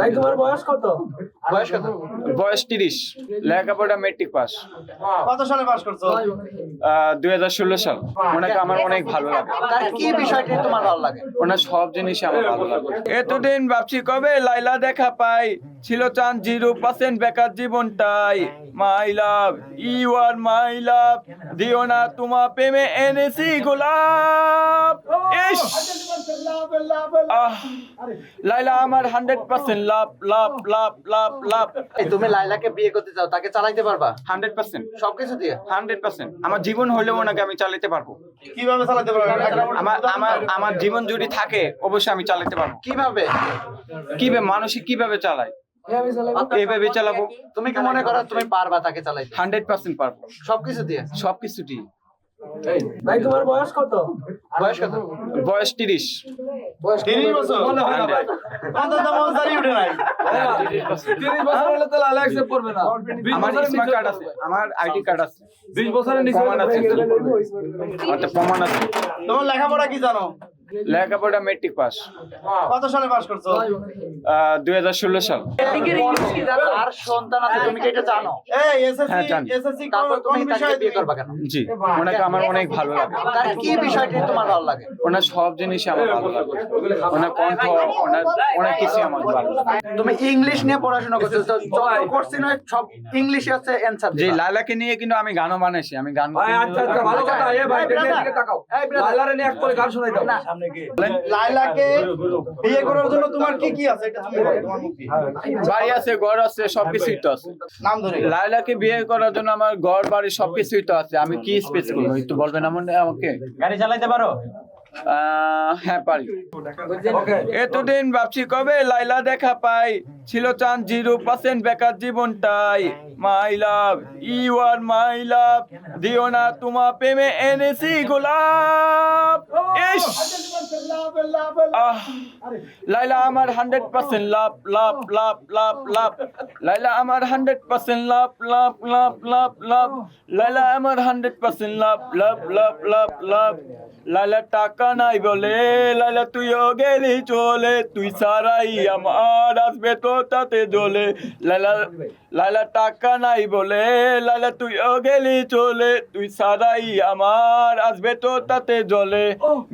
ভাই তোমার বয়স কত? বয়স কত? বয়স তিরিশ। লেখাপড়া মেট্রিক পাস কত সালে পাস করছ? দুই হাজার ষোলো সাল। ওনাকে আমার অনেক ভালো লাগে। তার কি বিষয়টি তোমার ভালো লাগে? ওনার সব জিনিসই আমার ভালো লাগে। এতদিন ভাবছি কবে লাইলা দেখা পাই। ছিল চান জিরো পার্সেন্ট বেকার জীবনটাই। মাই লাভ ইউ আর মাই লাভ দিও না তোমার প্রেমে এনেছি গোলাপ। ইস! লাইলা আমার হান্ড্রেড পার্সেন্ট লাভ লাভ লাভ লাভ। লাভ এই তুমি লাইলাকে বিয়ে করতে চাও তাকে চালাইতে পারবা? Hundred percent. সবকিছু দিয়ে? Hundred percent. আমার জীবন হলেও ওনাকে আমি চালাতে পারব। কীভাবে চালাতে পারবা? আমার আমার আমার জীবন যদি থাকে অবশ্যই আমি চালাতে পারব। কীভাবে? কীভাবে মানুষই কীভাবে চালায়? এইভাবে চালাবো? তুমি কি মনে করো তুমি পারবা তাকে চালাইতে? হান্ড্রেড পার্সেন্ট পারব। সবকিছু দিয়ে? সবকিছুটি ভাই তোমার বয়স কত? বয়স কত? বয়স তিরিশ। তিরিশ বছর? অন্তত মনসারি উঠে নাই। তিরিশ বছর। হলে তো লালা অ্যাকসেপ্ট করবে না। আমার স্মার্ট কার্ড আছে। আমার আইডি কার্ড আছে। বিশ বছরের নিচে প্রমাণ আছে। প্রমাণ আছে তোমার লেখাপড়া কি জানো? লেখাপড়া মেট্রিক পাস কত সালে পাস করছ? দুই হাজার ষোলো সাল। আর সন্তান আছে তুমি কি এটা জানো? হ্যাঁ, জানি। এসএসসি তারপর তুমি তাকে বিয়ে করবা কেন? জি ওনাকে আমার অনেক ভালো লাগে। কি বিষয়টি তোমার ভালো লাগে? ওনার সব জিনিসই আমার ভালো লাগে। ওনার কণ্ঠ ওনার অনেক কিছু আমার ভালো লাগে তুমি ইংলিশ নিয়ে পড়াশোনা করছ তো যত কোশ্চেন হয় সব ইংলিশে আছে অ্যানসার যে লালাকে নিয়ে কিন্তু আমি গানও বানাইছি আমি গান আচ্ছা আচ্ছা ভালো কথা এ ভাই দিকে তাকাও। লালারে নিয়ে এক করে গান শোনাই দাও। না। লাইলাকে বিয়ে করার জন্য তোমার কি কি আছে? এটা তুমি বলো তোমার মুক্তি বাড়ি আছে ঘর আছে সবকিছুই তো আছে। নাম ধরে। লাইলাকে বিয়ে করার জন্য আমার ঘর বাড়ি সবকিছুই তো আছে। আমি কি স্পেস করব? একটু বলবেন আমার আমাকে? গাড়ি চালাতে পারো? হ্যাঁ পারি। এতদিন ভাবছি কবে লাইলা দেখা পাই? ছিল চান জিরো পার্সেন্ট বেকার জীবনটাই। মাই লাভ ইউ আর মাই লাভ দিও না তোমার প্রেমে এনেছি গোলাপ। ইস! লাইলা আমার হান্ড্রেড পার্সেন্ট লাভ লাভ লাভ লাভ লাভ। লাইলা আমার হান্ড্রেড পার্সেন্ট লাভ লাভ লাভ লাভ লাভ। লাইলা আমার হান্ড্রেড পার্সেন্ট লাভ লাভ লাভ লাভ লাভ। লাইলা টাকা নাই বলে লাইলা তুইও গেলি চলে। তুই সারাই আমার আসবে তো তাতে জ্বলে লাইলা লাইলা টাকা নাই বলে লাইলা তুইও গেলি চলে। তুই সারাই আমার আসবে তো তাতে জ্বলে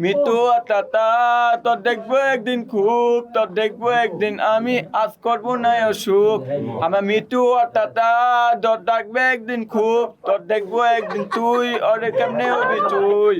মৃত্যু আটাতা তোর দেখব একদিন খুব, তোর দেখব একদিন আমি আজ করব না অসুখ। আমার মৃত্যু আটাতা তোর ডাকবে একদিন খুব, তোর দেখব একদিন তুই, ওরে কেমনে হবি তুই?